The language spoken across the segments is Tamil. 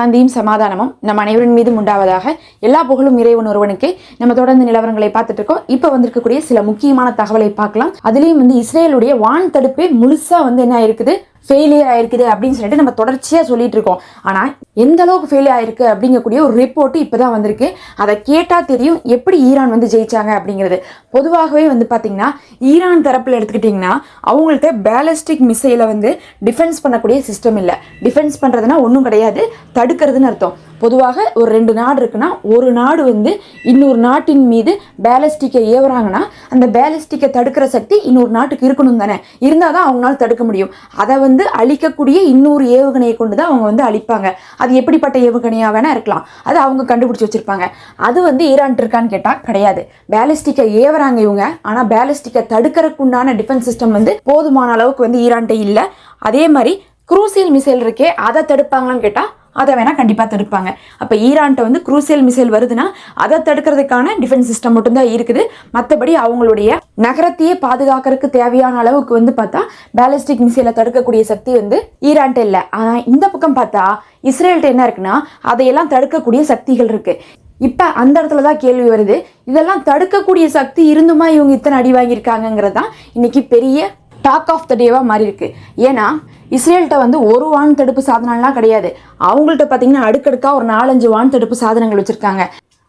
சாந்தியும் சமாதானமும் நம் அனைவரின் மீதும் உண்டாவதாக எல்லா புகழும் இறைவன் ஒருவனுக்கே. நம்ம தொடர்ந்து நிலவரங்களை பார்த்துட்டு இருக்கோம். இப்போ வந்திருக்கக்கூடிய சில முக்கியமான தகவலை பார்க்கலாம். அதுலேயும் வந்து இஸ்ரேலுடைய வான் தடுப்பே முழுசா வந்து என்ன இருக்குது ஃபெயிலியர் ஆயிருக்குது அப்படின்னு சொல்லிட்டு நம்ம தொடர்ச்சியாக சொல்லிட்டு இருக்கோம். ஆனால் எந்த அளவுக்கு ஃபெயிலியர் ஆயிருக்கு அப்படிங்கக்கூடிய ஒரு ரிப்போர்ட் இப்போ தான் வந்திருக்கு. அதை கேட்டால் தெரியும் எப்படி ஈரான் வந்து ஜெயிச்சாங்க அப்படிங்கிறது. பொதுவாகவே வந்து பார்த்தீங்கன்னா ஈரான் தரப்பில் எடுத்துக்கிட்டிங்கன்னா அவங்கள்ட்ட பேலஸ்டிக் மிசைலை வந்து டிஃபென்ஸ் பண்ணக்கூடிய சிஸ்டம் இல்லை. டிஃபென்ஸ் பண்ணுறதுனா ஒன்றும் கிடையாது தடுக்கிறதுன்னு அர்த்தம். பொதுவாக ஒரு ரெண்டு நாடு இருக்குன்னா ஒரு நாடு வந்து இன்னொரு நாட்டின் மீது பேலஸ்டிக்கை ஏவுறாங்கன்னா அந்த பேலஸ்டிக்கை தடுக்கிற சக்தி இன்னொரு நாட்டுக்கு இருக்கணும் தானே. இருந்தால் தான் அவங்களால தடுக்க முடியும். அதை வந்து வந்து அழிக்கக்கூடிய இன்னொரு ஏவுகணையை கொண்டு தான் அவங்க வந்து அழிப்பாங்க. அது எப்படிப்பட்ட ஏவுகணையாக வேணா இருக்கலாம். அது அவங்க கண்டுபிடிச்சி வச்சிருப்பாங்க. அது வந்து ஈரான்ட்டு இருக்கான்னு கேட்டால் கிடையாது. பேலிஸ்டிக்கை ஏவுறாங்க இவங்க. ஆனால் பேலஸ்டிக்கை தடுக்கிறதுக்குண்டான டிஃபென்ஸ் சிஸ்டம் வந்து போதுமான அளவுக்கு வந்து ஈரான்ட்டே இல்லை. அதே மாதிரி குரூசியல் மிசைல் இருக்கே அதை தடுப்பாங்களான்னு கேட்டால் அதை வேணால் கண்டிப்பாக தடுப்பாங்க. அப்போ ஈரான்ட்ட வந்து குரூசியல் மிசைல் வருதுன்னா அதை தடுக்கிறதுக்கான டிஃபென்ஸ் சிஸ்டம் மட்டும்தான் இருக்குது. மற்றபடி அவங்களுடைய நகரத்தையே பாதுகாக்கிறதுக்கு தேவையான அளவுக்கு வந்து பார்த்தா பேலிஸ்டிக் மிசைலை தடுக்கக்கூடிய சக்தி வந்து ஈரான்ட்ட இல்லை. ஆனால் இந்த பக்கம் பார்த்தா இஸ்ரேல்கிட்ட என்ன இருக்குன்னா அதையெல்லாம் தடுக்கக்கூடிய சக்திகள் இருக்குது இப்போ அந்த இடத்துல தான் கேள்வி வருது. இதெல்லாம் தடுக்கக்கூடிய சக்தி இருந்துமா இவங்க இத்தனை அடி வாங்கியிருக்காங்கங்கிறது தான் இன்னைக்கு பெரிய டாக் ஆஃப் த டேவாக மாறி இருக்கு ஏன்னா இஸ்ரேல்கிட்ட வந்து ஒரு வான் தடுப்பு சாதனம்லாம் கிடையாது. அவங்கள்ட்ட பார்த்தீங்கன்னா அடுக்கடுக்காக ஒரு நாலஞ்சு வான் தடுப்பு சாதனங்கள் வச்சுருக்காங்க.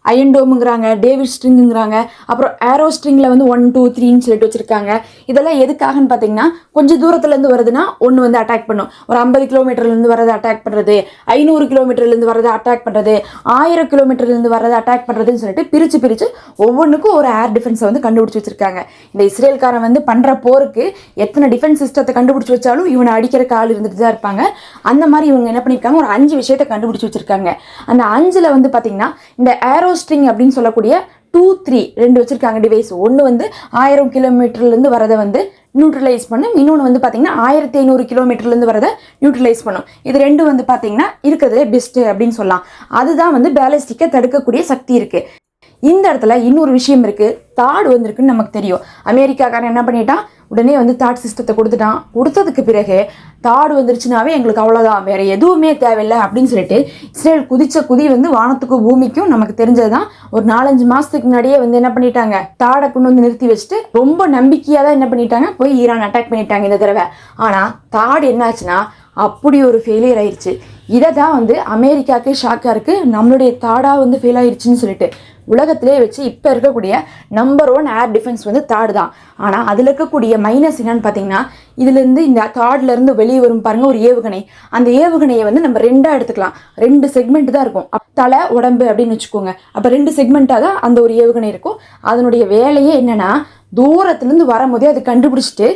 அயன்டோமுங்கிறாங்க டேவிட் ஸ்ட்ரிங்குங்கிறாங்க அப்புறம் ஏரோ ஸ்ட்ரிங்கில் வந்து ஒன் டூ த்ரீன்னு சொல்லிட்டு வச்சுருக்காங்க. இதெல்லாம் எதுக்காகன்னு பார்த்தீங்கன்னா கொஞ்சம் தூரத்துலேருந்து வருதுன்னா ஒன்று வந்து அட்டாக் பண்ணும். ஒரு ஐம்பது கிலோமீட்டர்லேருந்து வரதை அட்டாக் பண்ணுறது ஐநூறு கிலோமீட்டர்லேருந்து வரதை அட்டாக் பண்ணுறது ஆயிரம் கிலோமீட்டர்லேருந்து வரதை அட்டாக் பண்ணுறதுன்னு சொல்லிட்டு பிரித்து பிரித்து ஒவ்வொன்றுக்கும் ஒரு ஏர் டிஃபென்ஸை வந்து கண்டுபிடிச்சி வச்சுருக்காங்க. இந்த இஸ்ரேல்காரன் வந்து பண்ணுற போருக்கு எத்தனை டிஃபென்ஸ் சிஸ்டத்தை கண்டுபிடிச்சி வச்சாலும் இவனை அடிக்கிறக்கு ஆள் இருந்துட்டு தான் இருப்பாங்க. அந்த மாதிரி இவங்க என்ன பண்ணியிருக்காங்க ஒரு அஞ்சு விஷயத்தை கண்டுபிடிச்சி வச்சுருக்காங்க. அந்த அஞ்சில் வந்து பார்த்திங்கன்னா இந்த ஏரோ ஸ்ட்ரிங் அப்படின்னு சொல்லக்கூடிய டூ த்ரீ ரெண்டு வச்சுருக்காங்க டிவைஸ் ஒன்று வந்து ஆயிரம் கிலோமீட்டர்லேருந்து வரதை வந்து நியூட்ரலைஸ் பண்ணும். இன்னொன்று வந்து பார்த்தீங்கன்னா ஆயிரத்தி ஐநூறு கிலோமீட்டர்லேருந்து வரதை நியூட்ரலைஸ் பண்ணும். இது ரெண்டும் வந்து பார்த்தீங்கன்னா இருக்கிறதுலே பெஸ்ட்டு அப்படின்னு சொல்லலாம். அதுதான் வந்து பேலஸ்டிக்கை தடுக்கக்கூடிய சக்தி இருக்குது இந்த இடத்துல இன்னொரு விஷயம் இருக்குது தாடு வந்திருக்குன்னு நமக்கு தெரியும். அமெரிக்காக்காரன் என்ன பண்ணிட்டான்? உடனே வந்து தாட் சிஸ்டத்தை கொடுத்துட்டான். கொடுத்ததுக்கு பிறகு தாடு வந்துருச்சுனாவே எங்களுக்கு அவ்வளோதான் வேற எதுவுமே தேவையில்லை அப்படின்னு சொல்லிட்டு இஸ்ரேல் குதிச்ச குதி வந்து வானத்துக்கும் பூமிக்கும் நமக்கு தெரிஞ்சது தான் ஒரு நாலஞ்சு மாதத்துக்கு முன்னாடியே வந்து என்ன பண்ணிட்டாங்க? தாடை கொண்டு வந்து நிறுத்தி வச்சுட்டு ரொம்ப நம்பிக்கையாக தான் என்ன பண்ணிட்டாங்க? போய் ஈரான் அட்டாக் பண்ணிட்டாங்க இந்த தடவை. ஆனால் தாடு என்னாச்சுன்னா அப்படி ஒரு ஃபெயிலியர் ஆயிடுச்சு இதை தான் வந்து அமெரிக்காவுக்கு ஷாக்காக இருக்குது நம்மளுடைய தாடாக வந்து ஃபெயில் ஆயிடுச்சுன்னு சொல்லிட்டு உலகத்திலே வச்சு இப்போ இருக்கக்கூடிய நம்பர் ஒன் ஏர் டிஃபென்ஸ் வந்து தாடு தான். ஆனால் அதில் இருக்கக்கூடிய மைனஸ் என்னன்னு பார்த்தீங்கன்னா இதுலேருந்து இந்த தாட்லேருந்து வெளியே வரும் பாருங்கள் ஒரு ஏவுகணை. அந்த ஏவுகணையை வந்து நம்ம ரெண்டாக எடுத்துக்கலாம். ரெண்டு செக்மெண்ட் தான் இருக்கும். அப் தலை உடம்பு அப்படின்னு வச்சுக்கோங்க. அப்போ ரெண்டு செக்மெண்ட்டாக தான் அந்த ஒரு ஏவுகணை இருக்கும். அதனுடைய வேலையே என்னன்னா தூரத்துலேருந்து வரும்போதே அதை கண்டுபிடிச்சிட்டு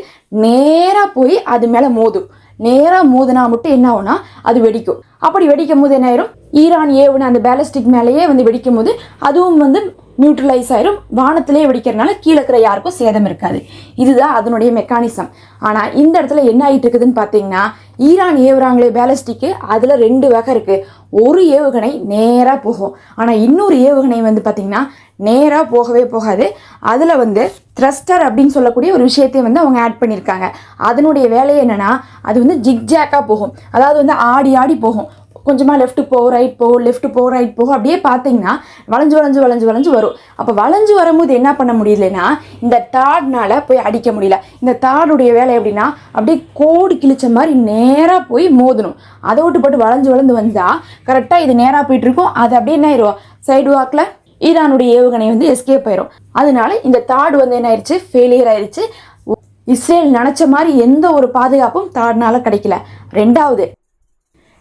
நேராக போய் அது மேலே மோதும். நேராக மோதினா மட்டும் என்ன ஆகும்னா அது வெடிக்கும். அப்படி வெடிக்கும் போது என்ன ஆயிரும்? ஈரான் ஏவுன அந்த பேலஸ்டிக் மேலேயே வந்து வெடிக்கும் போது அதுவும் வந்து நியூட்ரலைஸ் ஆயிரும். வானத்திலே வெடிக்கிறதுனால கீழே இருக்கிற யாருக்கும் சேதம் இருக்காது. இதுதான் அதனுடைய மெக்கானிசம் ஆனால் இந்த இடத்துல என்ன ஆகிட்டு இருக்குதுன்னு பார்த்தீங்கன்னா ஈரான் ஏவுறாங்களே பேலஸ்டிக்கு அதில் ரெண்டு வகை இருக்குது ஒரு ஏவுகணை நேராக போகும். ஆனால் இன்னொரு ஏவுகணை வந்து பார்த்திங்கன்னா நேராக போகவே போகாது. அதில் வந்து த்ரஸ்டர் அப்படின்னு சொல்லக்கூடிய ஒரு விஷயத்தையும் வந்து அவங்க ஆட் பண்ணியிருக்காங்க அதனுடைய வேலை என்னென்னா அது வந்து ஜிக்ஜாக்காக போகும். அதாவது வந்து ஆடி ஆடி போகும். கொஞ்சமாக லெஃப்ட் போ ரைட் போ லெஃப்ட் போ ரைட் போ அப்படியே பார்த்தீங்கன்னா வளைஞ்சு வளைஞ்சு வளைஞ்சு வளைஞ்சு வரும். அப்போ வளைஞ்சு வரும்போது என்ன பண்ண முடியலன்னா இந்த தாட்னால் போய் அடிக்க முடியல. இந்த தாடுடைய வேலை எப்படின்னா அப்படியே கோடு கிழிச்ச மாதிரி நேராக போய் மோதணும். அதை விட்டு போட்டு வளைஞ்சு வளைஞ்சு வந்தால் கரெக்டாக இது நேராக போயிட்டுருக்கும் அது அப்படியே என்ன ஆயிரும்? சைடு வாக்கில் ஈரானுடைய ஏவுகணை வந்து எஸ்கேப் ஆயிரும். அதனால இந்த தாடு வந்து என்ன ஆயிடுச்சு ஃபெயிலியர் ஆயிடுச்சு இஸ்ரேல் நினச்ச மாதிரி எந்த ஒரு பாதுகாப்பும் தாடுனால கிடைக்கல. ரெண்டாவது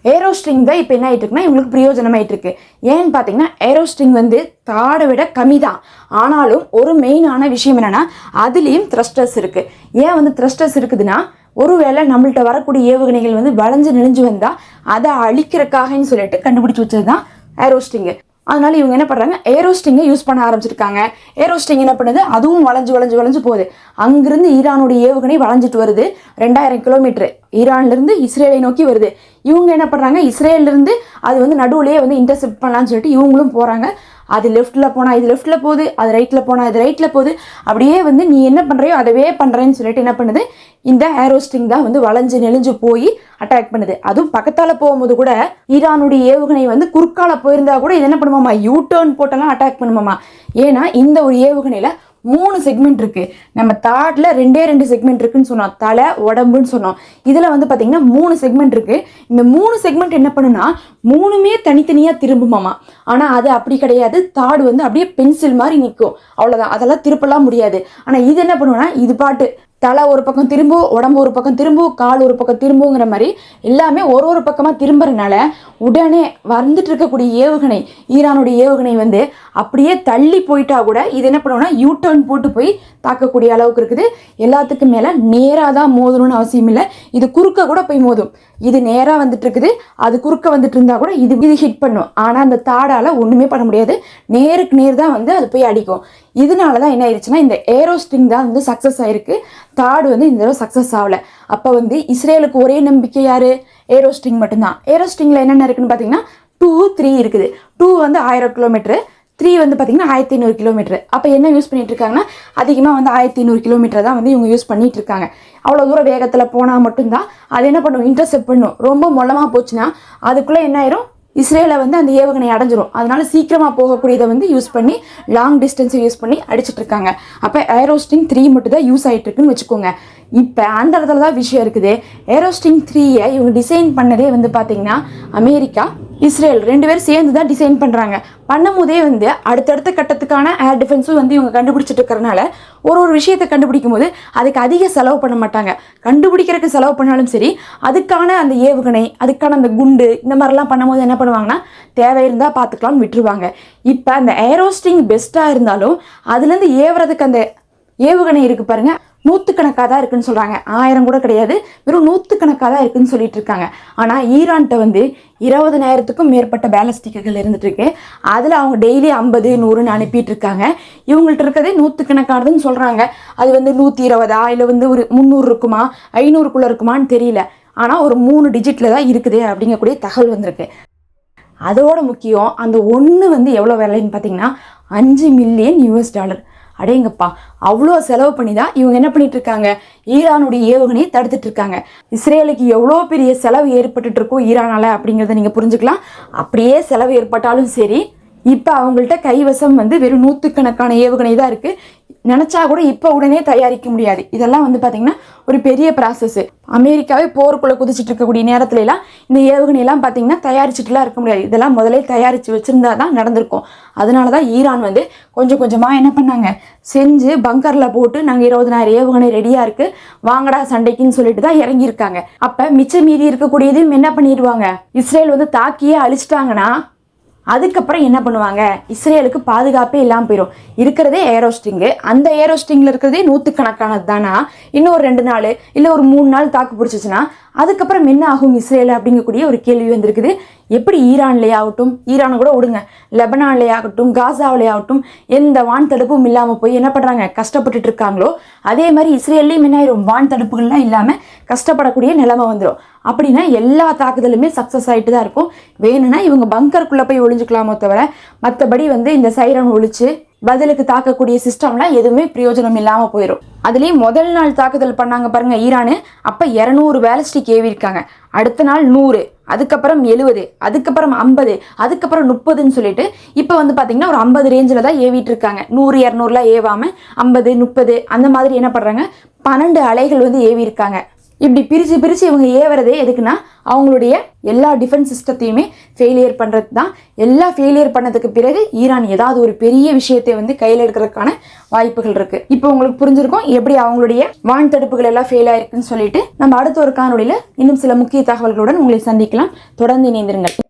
ஏரோஸ்ட்ரிங் தான் இப்போ என்ன ஆயிட்டு இருக்குன்னா இவங்களுக்கு பிரயோஜனமாயிட்டு இருக்கு ஏன்னு பார்த்தீங்கன்னா ஏரோஸ்ட்ரிங் வந்து தாடை விட கம்மி தான் ஆனாலும் ஒரு மெயினான விஷயம் என்னென்னா அதுலேயும் த்ரஸ்டர்ஸ் இருக்குது ஏன் வந்து த்ரஸ்டர்ஸ் இருக்குதுன்னா ஒருவேளை நம்மள்ட்ட வரக்கூடிய ஏவுகணைகள் வந்து வளைஞ்சு நெளிஞ்சு வந்தால் அதை அழிக்கிறக்காகன்னு சொல்லிட்டு கண்டுபிடிச்சி வச்சது தான் ஏரோஸ்டிங்கு அதனால இவங்க என்ன பண்ணுறாங்க ஏரோஸ்டிங்கை யூஸ் பண்ண ஆரம்பிச்சிருக்காங்க. ஏரோஸ்டிங் என்ன பண்ணுது? அதுவும் வளைஞ்சு வளைஞ்சு வளைஞ்சு போகுது. அங்கிருந்து ஈரானுடைய ஏவுகணை வளைஞ்சிட்டு வருது. ரெண்டாயிரம் கிலோமீட்டர் ஈரான்லேருந்து இஸ்ரேலை நோக்கி வருது. இவங்க என்ன பண்ணுறாங்க இஸ்ரேலேருந்து அது வந்து நடுவுலேயே வந்து இன்டர்செப்ட் பண்ணலாம்னு சொல்லிட்டு இவங்களும் போகிறாங்க அது லெஃப்ட்டில் போனால் இது லெஃப்ட்டில் போகுது. அது ரைட்டில் போனால் இது ரைட்டில் போகுது. அப்படியே வந்து நீ என்ன பண்ணுறியோ அதவே பண்ணுறேன்னு சொல்லிட்டு என்ன பண்ணுது? இந்த ஏரோஸ்டிங் தான் வந்து வளைஞ்சு நெளிஞ்சு போய் அட்டாக் பண்ணுது. அதுவும் பக்கத்தால் போகும்போது கூட ஈரானுடைய ஏவுகணை வந்து குறுக்கால போயிருந்தா கூட இது என்ன பண்ணுமாமா? யூ டேர்ன் போட்டெல்லாம் அட்டாக் பண்ணுமாமா? ஏன்னா இந்த ஒரு ஏவுகணையில் மூணு செக்மெண்ட் இருக்குது நம்ம தாட்டில் ரெண்டே ரெண்டு செக்மெண்ட் இருக்குன்னு சொன்னோம். தலை உடம்புன்னு சொன்னோம். இதில் வந்து பார்த்திங்கன்னா மூணு செக்மெண்ட் இருக்குது இந்த மூணு செக்மெண்ட் என்ன பண்ணுனா மூணுமே தனித்தனியாக திரும்புமாமா. ஆனால் அது அப்படி கிடையாது. தாடு வந்து அப்படியே பென்சில் மாதிரி நிற்கும் அவ்வளோதான் அதெல்லாம் திருப்பலாம் முடியாது. ஆனால் இது என்ன பண்ணுவோன்னா இது பாட்டு. தலை ஒரு பக்கம் திரும்பும் உடம்பு ஒரு பக்கம் திரும்பும் கால் ஒரு பக்கம் திரும்புங்கிற மாதிரி எல்லாமே ஒரு ஒரு பக்கமாக திரும்புறதுனால உடனே வந்துட்டு இருக்கக்கூடிய ஏவுகணை ஈரானுடைய ஏவுகணை வந்து அப்படியே தள்ளி போயிட்டா கூட இது என்ன பண்ணுவோம்னா யூ டர்ன் போட்டு போய் தாக்கக்கூடிய அளவுக்கு இருக்குது. எல்லாத்துக்கும் மேலே நேராக தான் மோதணும்னு அவசியம் இல்லை. இது குறுக்க கூட போய் மோதும். இது நேராக வந்துட்டு இருக்குது. அது குறுக்க வந்துட்டு இருந்தால் கூட இது இது ஹிட் பண்ணும். ஆனால் அந்த தாடால் ஒன்றுமே பண்ண முடியாது. நேருக்கு நேர் தான் வந்து அது போய் அடிக்கும். இதனால தான் என்ன ஆயிடுச்சுன்னா இந்த ஏரோஸ்டிங் தான் வந்து சக்ஸஸ் ஆயிருக்கு. தாடு வந்து இந்த தடவை சக்ஸஸ் ஆகல. அப்போ வந்து இஸ்ரேலுக்கு ஒரே நம்பிக்கை யாரு? ஏரோஸ்டிங் மட்டும்தான். ஏரோஸ்டிங்கில் என்னென்ன இருக்குன்னு பார்த்தீங்கன்னா டூ த்ரீ இருக்குது. டூ வந்து ஆயிரம் கிலோமீட்டர் த்ரீ வந்து பார்த்தீங்கன்னா ஆயிரத்தி ஐநூறு கிலோமீட்டர் அப்போ என்ன யூஸ் பண்ணிட்டு இருக்காங்கன்னா அதிகமாக வந்து ஆயிரத்தி ஐநூறு கிலோமீட்டர் தான் வந்து இவங்க யூஸ் பண்ணிட்டு இருக்காங்க. அவ்வளோ தூரம் வேகத்தில் போனால் மட்டும்தான் அது என்ன பண்ணும்? இன்டர்செப்ட் பண்ணும். ரொம்ப மொல்லமாக போச்சுன்னா அதுக்குள்ளே என்ன ஆயிரும்? இஸ்ரேலை வந்து அந்த ஏவுகணை அடைஞ்சிரும். அதனால சீக்கிரமாக போகக்கூடியதை வந்து யூஸ் பண்ணி லாங் டிஸ்டன்ஸை யூஸ் பண்ணி அடிச்சிட்டு இருக்காங்க. அப்போ ஏரோஸ்டிங் த்ரீ மட்டும் தான் யூஸ் ஆகிட்டு இருக்குன்னு வச்சுக்கோங்க. இப்போ அந்த இடத்துல தான் விஷயம் இருக்குது. ஏரோஸ்டிங் த்ரீயை இவங்க டிசைன் பண்ணதே வந்து பார்த்தீங்கன்னா அமெரிக்கா இஸ்ரேல் ரெண்டு பேரும் சேர்ந்து தான் டிசைன் பண்ணுறாங்க பண்ணும்போதே வந்து அடுத்தடுத்த கட்டத்துக்கான ஏர் டிஃபென்ஸும் வந்து இவங்க கண்டுபிடிச்சிட்டு இருக்கிறனால ஒரு ஒரு விஷயத்தை கண்டுபிடிக்கும் போது அதுக்கு அதிக செலவு பண்ண மாட்டாங்க. கண்டுபிடிக்கிறதுக்கு செலவு பண்ணாலும் சரி அதுக்கான அந்த ஏவுகணை அதுக்கான அந்த குண்டு இந்த மாதிரிலாம் பண்ணும்போது என்ன பண்ணுவாங்கன்னா தேவை இருந்தால் பார்த்துக்கலாம்னு விட்டுருவாங்க. இப்போ அந்த ஏரோஸ்டிங் பெஸ்ட்டாக இருந்தாலும் அதுலேருந்து ஏவுறதுக்கு அந்த ஏவுகணை இருக்குது பாருங்கள் நூற்றுக்கணக்காக தான் இருக்குன்னு சொல்கிறாங்க ஆயிரம் கூட கிடையாது. வெறும் நூற்றுக்கணக்காக தான் இருக்குன்னு சொல்லிட்டு இருக்காங்க. ஆனால் ஈரான்கிட்ட வந்து இருபதனாயிரத்துக்கும் மேற்பட்ட பேலஸ்டிக்குகள் இருந்துகிட்ருக்கு அதில் அவங்க டெய்லி ஐம்பது நூறுன்னு அனுப்பிட்டு இருக்காங்க. இவங்கள்ட்ட இருக்கிறதே நூற்றுக்கணக்கானதுன்னு சொல்கிறாங்க அது வந்து நூற்றி இருபதா இல்லை வந்து ஒரு முந்நூறு இருக்குமா ஐநூறுக்குள்ளே இருக்குமான்னு தெரியல. ஆனால் ஒரு மூணு டிஜிட்டில் தான் இருக்குது அப்படிங்கக்கூடிய தகவல் வந்திருக்கு. அதோட முக்கியம் அந்த ஒன்று வந்து எவ்வளோ விலைன்னு பார்த்தீங்கன்னா அஞ்சு மில்லியன் யூஎஸ் டாலர். அடேங்கப்பா அவ்வளோ செலவு பண்ணி தான் இவங்க என்ன பண்ணிட்டு இருக்காங்க ஈரானுடைய ஏவுகணையை தடுத்துட்டு இருக்காங்க இஸ்ரேலுக்கு எவ்வளோ பெரிய செலவு ஏற்பட்டுட்டு இருக்கும் ஈரானால அப்படிங்கிறத நீங்கள் புரிஞ்சுக்கலாம். அப்படியே செலவு ஏற்பட்டாலும் சரி இப்போ அவங்கள்ட்ட கைவசம் வந்து வெறும் நூற்றுக்கணக்கான ஏவுகணை தான் இருக்குது நினச்சா கூட இப்போ உடனே தயாரிக்க முடியாது. இதெல்லாம் வந்து பார்த்திங்கன்னா ஒரு பெரிய ப்ராசஸ்ஸு அமெரிக்காவே போருக்குள்ளே குதிச்சிட்டு இருக்கக்கூடிய நேரத்துலலாம் இந்த ஏவுகணையெல்லாம் பார்த்தீங்கன்னா தயாரிச்சுட்டுலாம் இருக்க முடியாது. இதெல்லாம் முதலே தயாரித்து வச்சுருந்தா தான் நடந்திருக்கும். அதனால தான் ஈரான் வந்து கொஞ்சம் கொஞ்சமாக என்ன பண்ணாங்க? செஞ்சு பங்கரில் போட்டு நாங்கள் இருபதனாயிரம் ஏவுகணை ரெடியாக இருக்குது வாங்கடா சண்டைக்குன்னு சொல்லிட்டு தான் இறங்கியிருக்காங்க. அப்போ மிச்சம் மீதி இருக்கக்கூடியதையும் என்ன பண்ணிடுவாங்க? இஸ்ரேல் வந்து தாக்கியே அழிச்சிட்டாங்கன்னா அதுக்கப்புறம் என்ன பண்ணுவாங்க? இஸ்ரேலுக்கு பாதுகாப்பே இல்லாமல் போயிடும் இருக்கிறதே ஏரோஸ்டிங்கு அந்த ஏரோஸ்டிங்கில் இருக்கிறதே நூற்றுக்கணக்கானது தானா? இன்னும் ஒரு ரெண்டு நாள் இல்லை ஒரு மூணு நாள் தாக்கு பிடிச்சிச்சுன்னா அதுக்கப்புறம் என்ன ஆகும் இஸ்ரேல் அப்படிங்கக்கூடிய ஒரு கேள்வி வந்திருக்குது. எப்படி ஈரான்லேயே ஆகட்டும் ஈரானை கூட விடுங்க. லெபனான்லேயே ஆகட்டும் காசாவிலே ஆகட்டும் எந்த வான் தடுப்பும் இல்லாமல் போய் என்ன பண்ணுறாங்க கஷ்டப்பட்டுட்டு இருக்காங்களோ அதே மாதிரி இஸ்ரேல்லையும் என்ன ஆயிரும்? வான் தடுப்புகள்லாம் இல்லாமல் கஷ்டப்படக்கூடிய நிலைமை வந்துடும் அப்படின்னா எல்லா தாக்குதலுமே சக்ஸஸ் ஆகிட்டு தான் இருக்கும். வேணும்னா இவங்க பங்கருக்குள்ளே போய் ஒழிஞ்சுக்கலாமோ தவிர மற்றபடி வந்து இந்த சைரன் ஒழிச்சு பதிலுக்கு தாக்கக்கூடிய சிஸ்டம்லாம் எதுவுமே பிரயோஜனம் இல்லாமல் போயிடும் அதுலேயும் முதல் நாள் தாக்குதல் பண்ணாங்க பாருங்கள் ஈரானு. அப்போ இரநூறு பேலஸ்டிக் ஏவிருக்காங்க அடுத்த நாள் நூறு அதுக்கப்புறம் எழுபது அதுக்கப்புறம் ஐம்பது அதுக்கப்புறம் முப்பதுன்னு சொல்லிட்டு இப்போ வந்து பார்த்தீங்கன்னா ஒரு ஐம்பது ரேஞ்சில் தான் ஏவிட்டு இருக்காங்க. நூறு இரநூறுலாம் ஏவாமல் ஐம்பது முப்பது அந்த மாதிரி என்ன பண்ணுறாங்க பன்னெண்டு அலைகள் வந்து ஏவி இருக்காங்க. இப்படி பிரித்து பிரித்து இவங்க ஏவுறதே எதுக்குன்னா அவங்களுடைய எல்லா டிஃபென்ஸ் சிஸ்டத்தையுமே ஃபெயிலியர் பண்ணுறது தான் எல்லா ஃபெயிலியர் பண்ணதுக்கு பிறகு ஈரான் ஏதாவது ஒரு பெரிய விஷயத்தை வந்து கையில் எடுக்கிறதுக்கான வாய்ப்புகள் இருக்குது இப்போ உங்களுக்கு புரிஞ்சிருக்கும் எப்படி அவங்களுடைய வான் தடுப்புகள் எல்லாம் ஃபெயில் ஆயிருக்குன்னு சொல்லிட்டு நம்ம அடுத்த ஒரு காணொலியில் இன்னும் சில முக்கிய தகவல்களுடன் உங்களை சந்திக்கலாம். தொடர்ந்து இணைந்திருங்கள்.